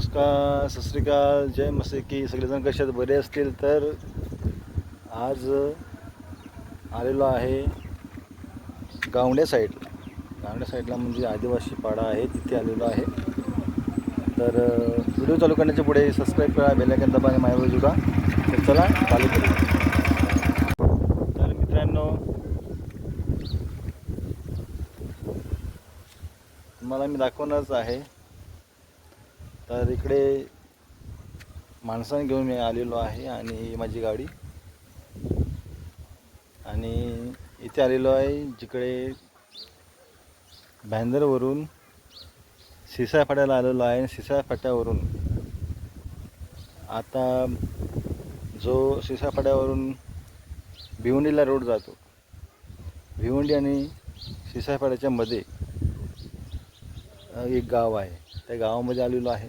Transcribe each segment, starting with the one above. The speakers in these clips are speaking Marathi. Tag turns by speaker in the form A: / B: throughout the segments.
A: नमस्कार सत जय मसे की सगळेजण कसे बरे असतील तर आज आलेलो आहे गावण्या साईडला गावण्या साईडला म्हणजे आदिवासी पाडा आहे तिथे आलेलो आहे. तर व्हिडिओ चालू करण्याच्या पुढे सबस्क्राईब करा बेलायकन दबा आणि माझ्यावर जुगा तर चला चालू करू तर मित्रांनो तुम्हाला मी दाखवणारच आहे. तर इकडे माणसाने घेऊन मी आलेलो आहे आणि माझी गाडी. आणि इथे आलेलो आहे जिकडे बँदरवरून सिसाय फाट्याला आलेलो आहे. सिसाय फाट्यावरून आता जो सिसाय फाट्यावरून भिवंडीला रोड जातो. भिवंडी आणि सिसाय फाट्याच्या मध्ये एक गाव आहे. त्या गावामध्ये आलेलो आहे.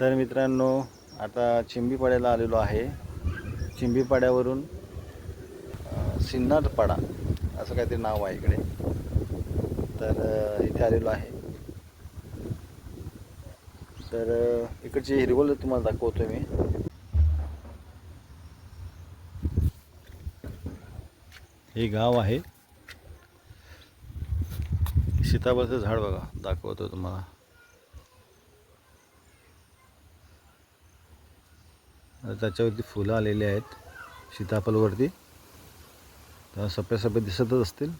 A: तर मित्रांनो आता चिंबीपाड्याला आलेलो आहे. चिंबीपाड्यावरून अ, असं काहीतरी नाव आहे इकडे. तर इथे आलेलो आहे. तर इकडची हिरवळ तुम्हाला दाखवतो मी. हे गाव आहे सीताफळचं झाड बघा दाखवतो तुम्हाला. त्याच्यावरती फुलं आलेली आहेत सीताफळवरती. तर सफेद सफेद दिसतच असतील.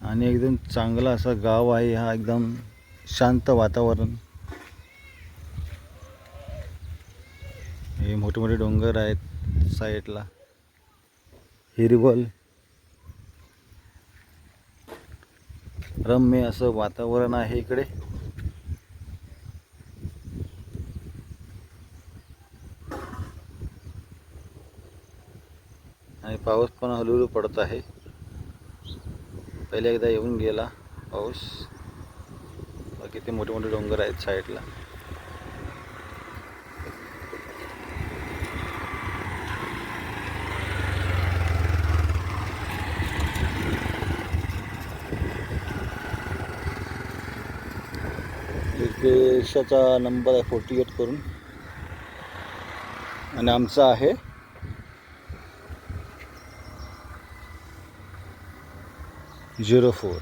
A: आणि एकदम चांगला असा गाव आहे हा एकदम शांत वातावरण. हे मोठे मोठे डोंगर आहेत साईडला. हिरवल रम्य असं वातावरण आहे इकडे. आणि पाऊस पण हळूहळू पडत आहे. पहिले एकदा येऊन गेला पाऊस. बाकी ते मोठे मोठे डोंगर आहेत साईडला इथे रिक्षाचा नंबर आहे फोर्टी एट करून. आणि आमचा आहे. Zero four.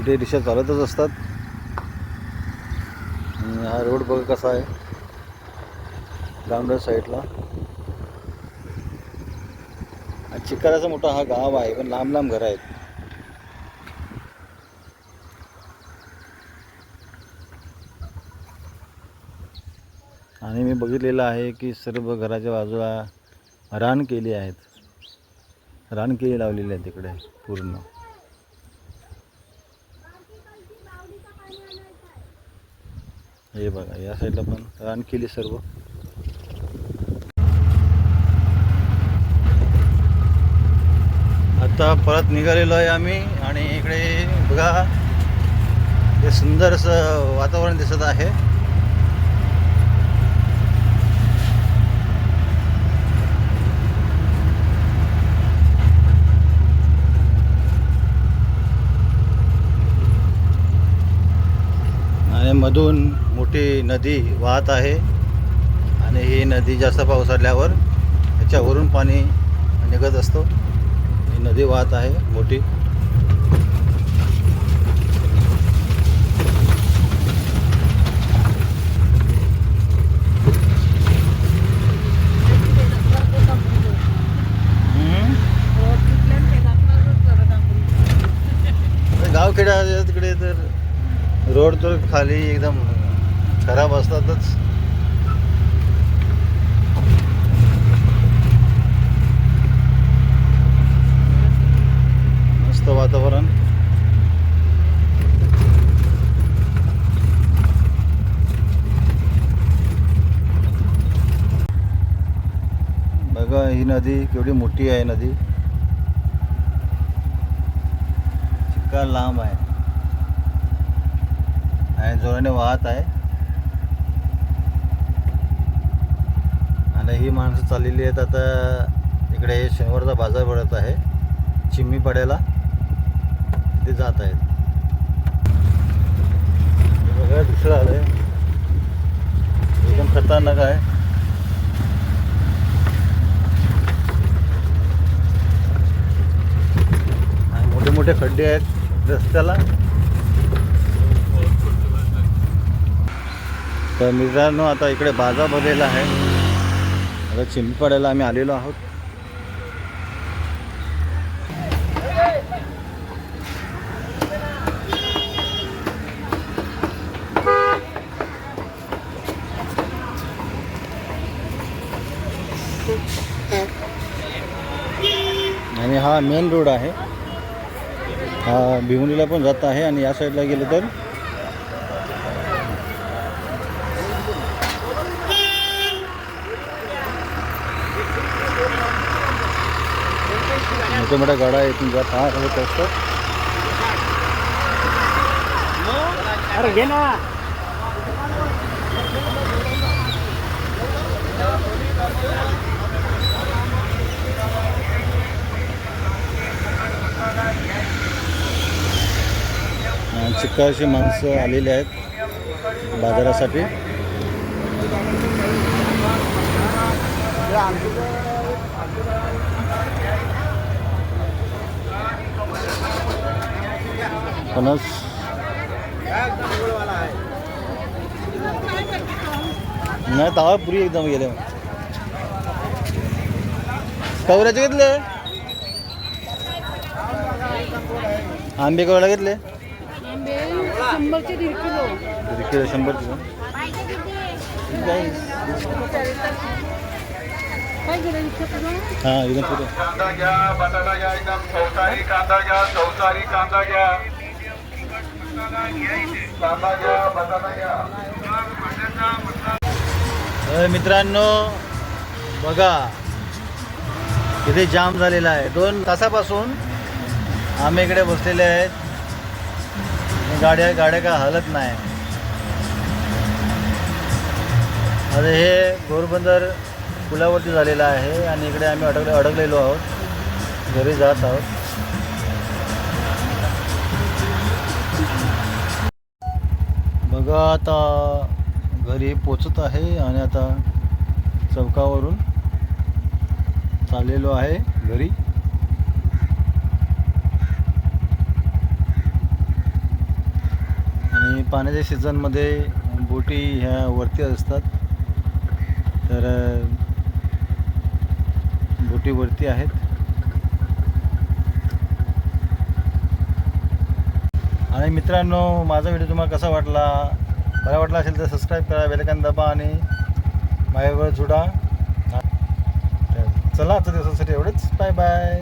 A: इथे रिक्षा चालतच असतात. हा रोड बघा कसा आहे. डाऊनर साईडला चिकाराचा मोठा हा गाव आहे पण लांब लांब घरं आहेत. आणि मी बघितलेलं आहे की सर्व घराच्या बाजूला रान केली आहेत. रान केली लावलेली आहे तिकडे पूर्ण. हे बघा या साईडला पण रान केली सर्व. आता परत निघालेलो आहे आम्ही आणि इकडे बघा हे सुंदरसं वातावरण दिसत आहे. आणि मधून मोठी नदी वाहत आहे आणि ही नदी जास्त पाऊस आल्यावर त्याच्यावरून पाणी निघत असतो. नदी वाहत आहे मोठी. गावखेड्या तिकडे तर रोड तर खाली एकदम खराब असतातच मस्त वातावरण. बघा ही नदी केवढी मोठी आहे नदी. चिक्का लांब आहे. आणि जोराने वाहत आहे. आणि ही माणसं चाललेली आहेत आता इकडे शनिवारचा बाजार भरत आहे चिम्मी पाड्याला ते जात आहेत. बघा दुसरं आहे एकदम खतरनाक आहे. आणि मोठे मोठे खड्डे आहेत रस्त्याला. तर मित्रांनो आता इकडे बाजा भरलेला आहे. आता चिंचपाड्याला आम्ही आलेलो आहोत आणि हा मेन रोड आहे. हा भिवणीला पण जात आहे आणि या साईडला गेलं तर मोठ्या मोठ्या गाड्या इथून जात हा होत असतात
B: अरे घे
A: माणसं आलेली आहेत बाजारासाठी. फणस. नाही तवा पुरी एकदम गेले कवऱ्याचे घेतले? आंबे कवळ्या घेतले?
B: शंभरचे दीड किलो.
A: शंभर किलो. हां एकदम
C: कांदा घ्या बटाटा घ्या एकदम चौसारी कांदा घ्या चौसारी कांदा घ्या. कांदा घ्या बटाटा घ्या.
A: अ, मित्रांनो बघा इथे जाम झालेला आहे. दोन तासापासून आम्ही इकडे बसलेले आहेत. गाड्या गाड्या काय हलत नाही. आता हे घोरबंदर पुलावरती झालेलं आहे आणि इकडे आम्ही अडकले अडकलेलो आहोत. घरी जात आहोत. बघा आता घरी पोचत आहे आणि आता चौकावरून चाललेलो आहे घरी आणि पाण्याच्या सीझनमध्ये बोटी ह्या वरती असतात. तर बोटी वरती आहेत. आणि मित्रांनो माझा व्हिडिओ तुम्हाला कसा वाटला? बरा वाटला असेल तर सबस्क्राईब करा बेलकन दबा आणि माझ्यावर जुडा. तर चला आजच्या दिवसासाठी एवढंच. Bye bye